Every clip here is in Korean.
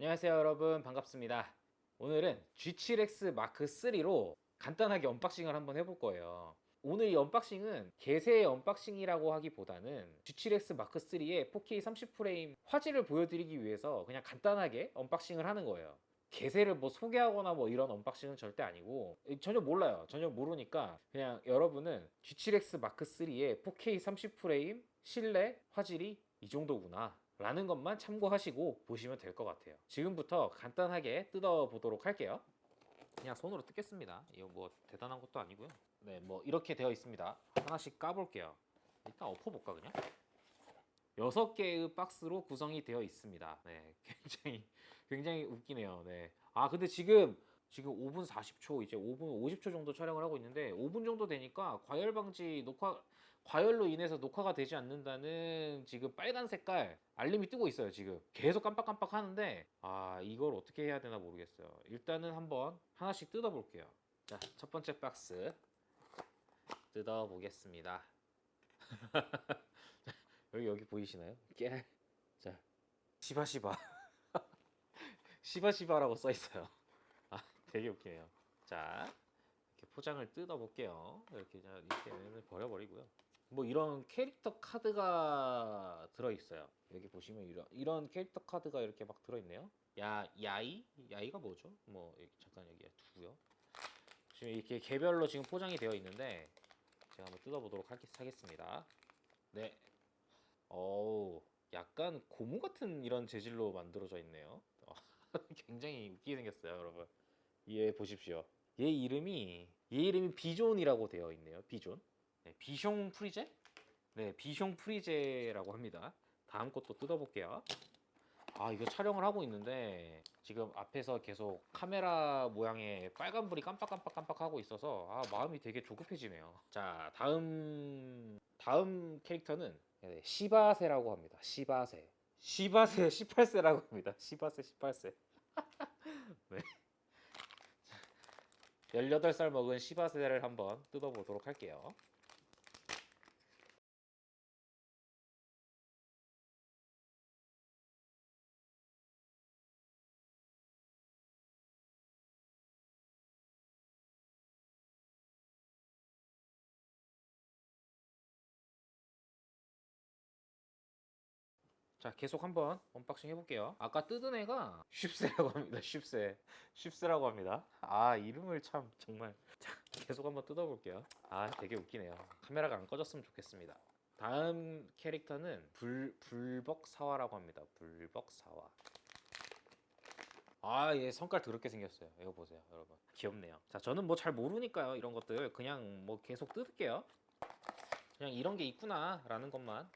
안녕하세요 여러분. 반갑습니다. 오늘은 G7X 마크 3로 간단하게 언박싱을 한번 해볼 거예요. 오늘 이 언박싱은 개세의 언박싱이라고 하기보다는 G7X 마크 3의 4K 30프레임 화질을 보여드리기 위해서 그냥 간단하게 언박싱을 하는 거예요. 개세를 뭐 소개하거나 뭐 이런 언박싱은 절대 아니고 전혀 몰라요. 전혀 모르니까 그냥 여러분은 G7X 마크 3의 4K 30프레임 실내 화질이 이 정도구나 라는 것만 참고하시고 보시면 될 것 같아요. 지금부터 간단하게 뜯어 보도록 할게요. 그냥 손으로 뜯겠습니다. 이거 뭐 대단한 것도 아니고요. 네뭐 이렇게 되어 있습니다. 하나씩 까볼게요. 일단 엎어볼까 그냥? 여섯 개의 박스로 구성이 되어 있습니다. 네 굉장히 굉장히 웃기네요. 네아 근데 지금 지금 5분 40초 이제 5분 50초 정도 촬영을 하고 있는데 5분 정도 되니까 과열 방지 녹화 과열로 인해서 녹화가 되지 않는다는 지금 빨간 색깔 알림이 뜨고 있어요 지금. 계속 깜빡깜빡 하는데 아 이걸 어떻게 해야 되나 모르겠어요. 일단은 한번 하나씩 뜯어 볼게요. 자 첫 번째 박스 뜯어 보겠습니다. 여기 여기 보이시나요? 깨. 자 시바시바. 시바시바라고 써 있어요. 아 되게 웃기네요. 자 이렇게 포장을 뜯어 볼게요. 이렇게 자 이렇게 버려버리고요. 뭐 이런 캐릭터 카드가 들어 있어요. 여기 보시면 이런 이런 캐릭터 카드가 이렇게 막 들어 있네요. 야 야이? 야이가 뭐죠? 뭐 여기 잠깐 여기 두고요. 지금 이렇게 개별로 지금 포장이 되어 있는데 제가 한번 뜯어 보도록 하겠습니다. 네. 어우 약간 고무 같은 이런 재질로 만들어져 있네요. 어, 굉장히 웃기게 생겼어요 여러분 이해 보십시오. 얘 이름이 얘 이름이 비존이라고 되어 있네요. 비존. 네, 비숑 프리제? 네 비숑 프리제라고 합니다. 다음 것도 뜯어볼게요. 아 이거 촬영을 하고 있는데 지금 앞에서 계속 카메라 모양의 빨간불이 깜빡깜빡 깜빡 하고 있어서 아 마음이 되게 조급해지네요. 자 다음 다음 캐릭터는 네, 시바세라고 합니다. 시바세. 시바세 18세라고 합니다. 시바세 18세. 네. 18살 먹은 시바세를 한번 뜯어보도록 할게요 자 계속 한번 언박싱 해볼게요. 아까 뜯은 애가 쉽세라고 합니다. 쉽세. 쉽세라고 합니다. 아 이름을 참 정말. 자 계속 한번 뜯어볼게요. 아 되게 웃기네요. 카메라가 안 꺼졌으면 좋겠습니다. 다음 캐릭터는 불, 불벅사화라고 합니다. 불벅사화. 아, 얘 성깔 더럽게 생겼어요. 이거 보세요, 여러분. 귀엽네요. 자, 저는 뭐 잘 모르니까요. 이런 것들. 그냥 뭐 계속 뜯을게요. 그냥 이런 게 있구나 라는 것만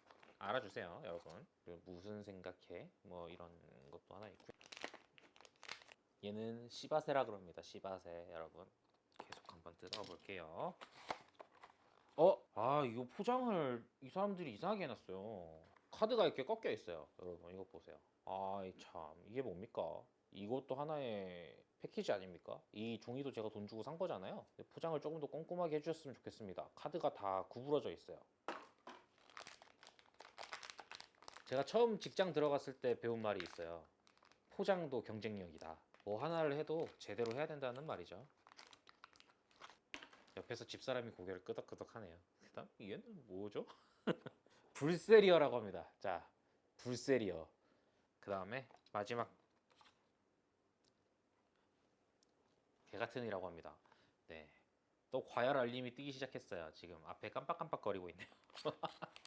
알아주세요, 여러분. 무슨 생각해? 뭐 이런 것도 하나 있고. 얘는 시바세라 그럽니다. 시바세, 여러분. 계속 한번 뜯어볼게요. 어? 아, 이거 포장을 이 사람들이 이상하게 해놨어요. 카드가 이렇게 꺾여 있어요, 여러분. 이거 보세요. 아, 참 이게 뭡니까? 이것도 하나의 패키지 아닙니까? 이 종이도 제가 돈 주고 산 거잖아요. 포장을 조금 더 꼼꼼하게 해주셨으면 좋겠습니다. 카드가 다 구부러져 있어요. 제가 처음 직장 들어갔을 때 배운 말이 있어요. 포장도 경쟁력이다. 뭐 하나를 해도 제대로 해야 된다는 말이죠. 옆에서 집사람이 고개를 끄덕끄덕하네요. 그다음 얘는 뭐죠? 불세리어라고 합니다. 자, 불세리어. 그 다음에 마지막 개 같은 이라고 합니다. 네. 또 과열 알림이 뜨기 시작했어요. 지금 앞에 깜빡깜빡거리고 있네요.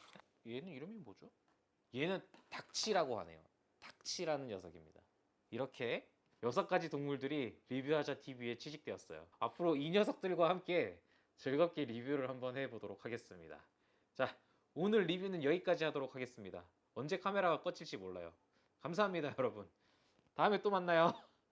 얘는 이름이 뭐죠? 얘는 닥치라고 하네요. 닥치라는 녀석입니다. 이렇게 여섯 가지 동물들이 리뷰하자 TV에 취직되었어요. 앞으로 이 녀석들과 함께 즐겁게 리뷰를 한번 해보도록 하겠습니다. 자, 오늘 리뷰는 여기까지 하도록 하겠습니다. 언제 카메라가 꺼질지 몰라요. 감사합니다, 여러분. 다음에 또 만나요.